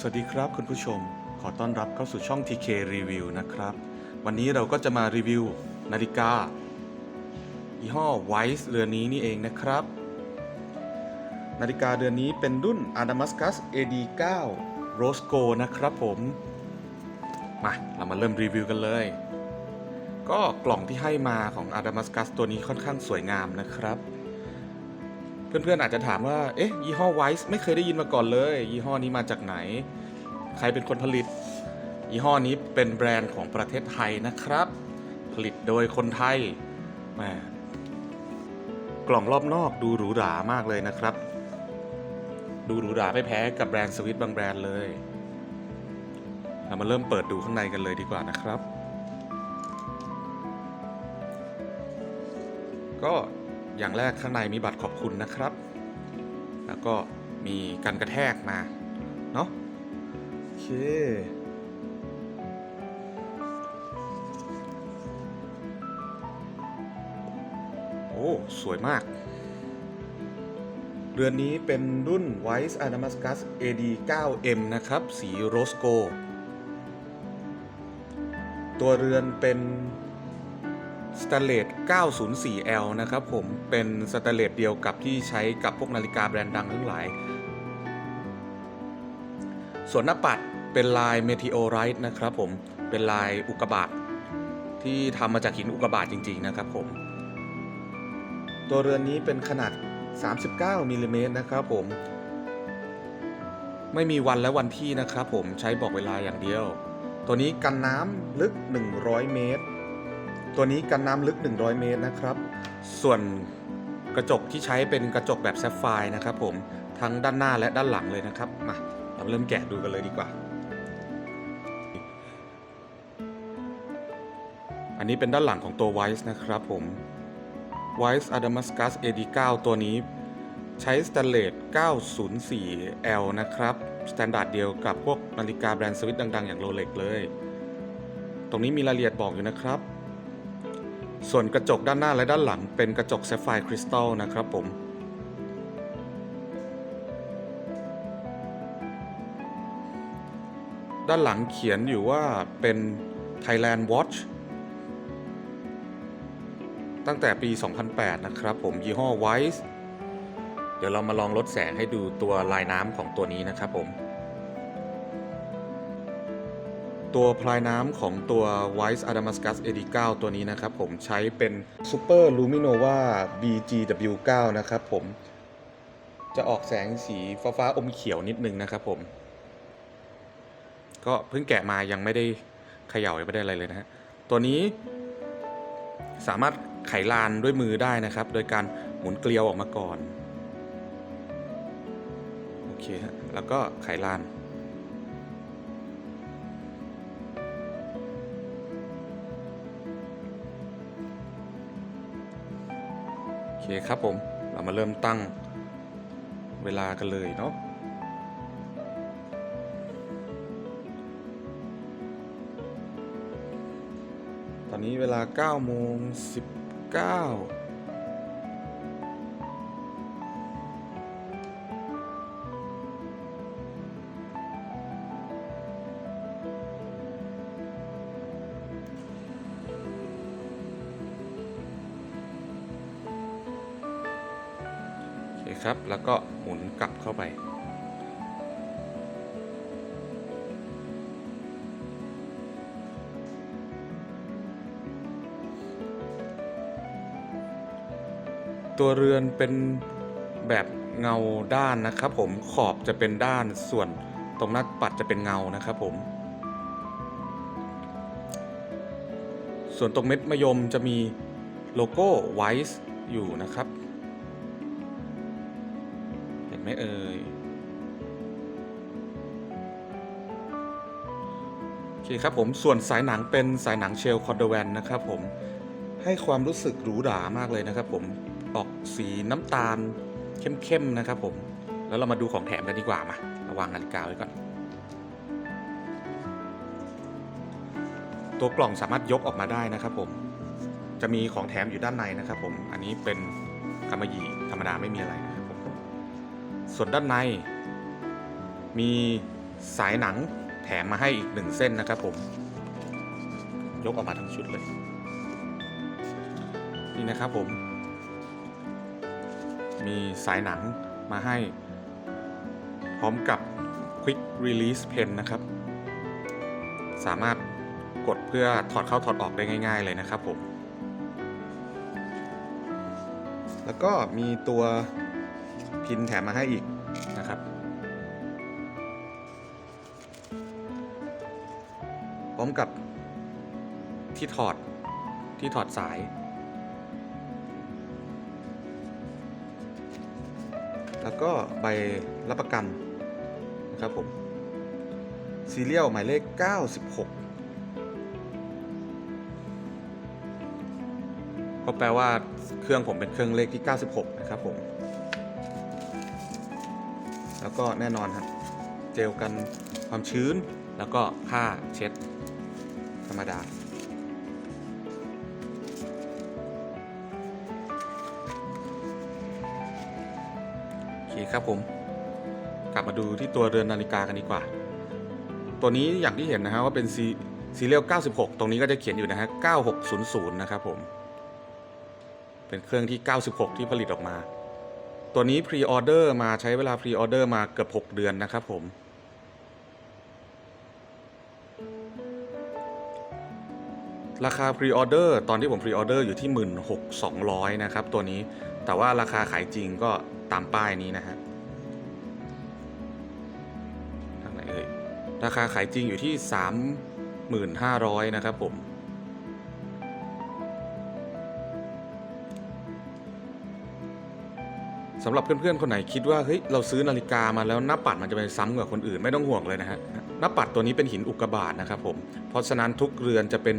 สวัสดีครับคุณผู้ชม ขอต้อนรับเข้าสู่ช่อง TK Review นะครับ วันนี้เราก็จะมารีวิว นาฬิกา ยี่ห้อ Weiss เรือนนี้นี่เองนะครับ นาฬิกาเรือนนี้เป็นรุ่น Adamascus AD9 Rose Gold นะครับผม มาเรามาเริ่มรีวิวกันเลย ก็กล่องที่ให้มาของ Adamascus ตัวนี้ค่อนข้างสวยงามนะครับเพื่อนๆอาจจะถามว่า เอ๊ะ ยี่ห้อไวส์ไม่เคยได้ยินมาก่อนเลย ยี่ห้อนี้มาจากไหน ใครเป็นคนผลิต ยี่ห้อนี้เป็นแบรนด์ของประเทศไทยนะครับ ผลิตโดยคนไทยแหม กล่องรอบนอกดูหรูหรามากเลยนะครับ ดูหรูหราไม่แพ้กับแบรนด์สวิตบางแบรนด์เลย เรามาเริ่มเปิดดูข้างในกันเลยดีกว่านะครับ ก็อย่างแรกข้างในมีบัตรขอบคุณนะครับ แล้วก็มีกันกระแทกมา เนาะโอเค สวยมาก เรือนนี้เป็นรุ่น Weiss Adamascus AD 9M นะครับ สีโรสโก ตัวเรือนเป็นสแตนเลส 904L นะครับผม เป็นสแตนเลสเดียวกับที่ใช้กับพวกนาฬิกาแบรนด์ดังทั้งหลาย ส่วนหน้าปัดเป็นลาย Meteorite นะครับผม เป็นลายอุกกาบาตที่ทำมาจากหินอุกกาบาตจริง ๆ นะครับผม ตัวเรือนนี้เป็นขนาด 39มิลลิเมตรนะครับผม ไม่มีวันและวันที่นะครับผมใช้บอกเวลาอย่างเดียว ตัวนี้กันน้ำลึก 100 เมตร ตัวนี้กันน้ำลึก 100 เมตรนะครับ ส่วนกระจกที่ใช้เป็นกระจกแบบแซฟไฟร์นะครับผมทั้งด้านหน้าและด้านหลังเลยนะครับมาเราเริ่มแกะดูกันเลยดีกว่า อันนี้เป็นด้านหลังของตัว Weiss นะครับผม Weiss Adamascus AD9 ตัวนี้ ใช้สแตนเลส 904L นะครับสแตนดาร์ดเดียวกับพวกนาฬิกาแบรนด์สวิตดัง ๆ อย่างโรเล็กเลย ตรงนี้มีรายละเอียดบอกอยู่นะครับ ส่วนกระจกด้านหน้าและด้านหลังเป็นกระจกแซฟไฟร์คริสตัลนะครับผมด้านหลังเขียนอยู่ว่าเป็น Thailand Watch ตั้งแต่ปี 2008 นะครับผมยี่ห้อ Weiss เดี๋ยวเรามาลองลดแสงให้ดูตัวลายน้ำของตัวนี้นะครับผม ตัวพลายน้ำของตัว Weiss Adamascus AD9 ตัวนี้นะครับผมใช้เป็น Super Luminova BGW9 นะครับผม จะออกแสงสีฟ้าฟ้าอมเขียวนิดนึงนะครับผม ก็เพิ่งแกะมายังไม่ได้เขย่ายังไม่ได้อะไรเลยนะฮะ ตัวนี้สามารถ ไขลานด้วยมือได้นะครับ โดยการหมุนเกลียวออกมาก่อน โอเคฮะ แล้วก็ไขลาน โอเคครับผม เรามาเริ่มตั้งเวลากันเลยเนาะตอนนี้เวลา9โมง10 9ครับ แล้วก็หมุนกลับเข้าไป ตัวเรือนเป็นแบบเงาด้านนะครับ ผมขอบจะเป็นด้านส่วนตรงหน้าปัดจะเป็นเงานะครับ ผม ส่วนตรงเม็ดมะยมจะมีโลโก้ Weiss อยู่นะครับ เห็นไหมเอ่ยโอเคครับผมส่วนสายหนังเป็นสายหนังเชลคอร์ดแวนนะครับ ผมให้ความรู้สึกหรูหรามากเลยนะครับ ผม ออกสีน้ำตาลเข้มๆนะครับ ผม แล้วเรามาดูของแถมกันดีกว่ามาระวางนาฬิกาไว้ก่อน ตัวกล่องสามารถยกออกมาได้นะครับ ผม จะมีของแถมอยู่ด้านในนะครับ ผม อันนี้เป็นกำมะหยี่ธรรมดาไม่มีอะไรนะครับผม ส่วนด้านใน มีสายหนังแถมมาให้อีกหนึ่งเส้นนะครับ ผม ยกออกมาทั้งชุดเลย นี่นะครับผม มีสายหนังมาให้ พร้อมกับ Quick Release Pen นะครับ สามารถกดเพื่อถอดเข้าถอดออกได้ง่าย ๆ เลยนะครับผม แล้วก็มีตัวพินแถมมาให้อีกนะครับ พร้อมกับที่ถอดที่ถอดสาย แล้วก็ใบรับประกันนะครับผมซีเรียลหมายเลข 96 ก็แปลว่าเครื่องผมเป็นเครื่องเลขที่ 96 นะครับผม แล้วก็แน่นอนครับเจลกันความชื้น แล้วก็ผ้าเช็ดธรรมดา ครับผม กลับมาดูที่ตัวเรือนนาฬิกากันดีกว่า ตัวนี้อย่างที่เห็นนะฮะว่าเป็นซีซีเรียล96 ตรงนี้ก็จะเขียนอยู่นะฮะ9600 นะครับผม เป็นเครื่องที่ 96 ที่ผลิตออกมา ตัวนี้พรีออเดอร์มาใช้เวลาพรีออเดอร์มาเกือบ 6 เดือนนะครับผมราคาพรีออเดอร์ตอนที่ผมพรีออเดอร์อยู่ที่ 16,200 นะครับตัวนี้แต่ว่าราคาขายจริงก็ ตามป้ายนี้นะฮะทางไหนเอ่ยราคาขายจริงอยู่ที่ 3,500 นะครับผม สำหรับเพื่อนๆ คนไหนคิดว่า เฮ้ย เราซื้อนาฬิกามาแล้วหน้าปัดมันจะไปซ้ำกับคนอื่นไม่ต้องห่วงเลยนะฮะ หน้าปัดตัวนี้เป็นหินอุกกาบาตนะครับผม เพราะฉะนั้นทุกเรือนจะเป็น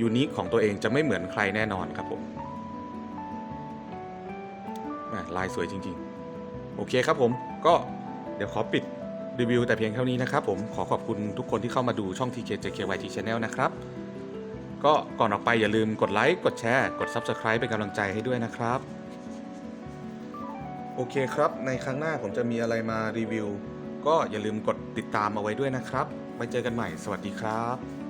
ยูนิคของตัวเองจะไม่เหมือนใครแน่นอนครับผม ลายสวยจริง ๆ โอเคครับผมก็เดี๋ยวขอปิดรีวิวแต่เพียงเท่านี้นะครับผมขอขอบคุณทุกคนที่เข้ามาดูช่อง TKJKYT Channel นะครับ ก็ก่อนออกไปอย่าลืมกดไลค์กดแชร์กด Subscribe เป็นกำลังใจให้ด้วยนะครับ โอเคครับ ในครั้งหน้าผมจะมีอะไรมารีวิว ก็อย่าลืมกดติดตามเอาไว้ด้วยนะครับไว้เจอกันใหม่ สวัสดีครับ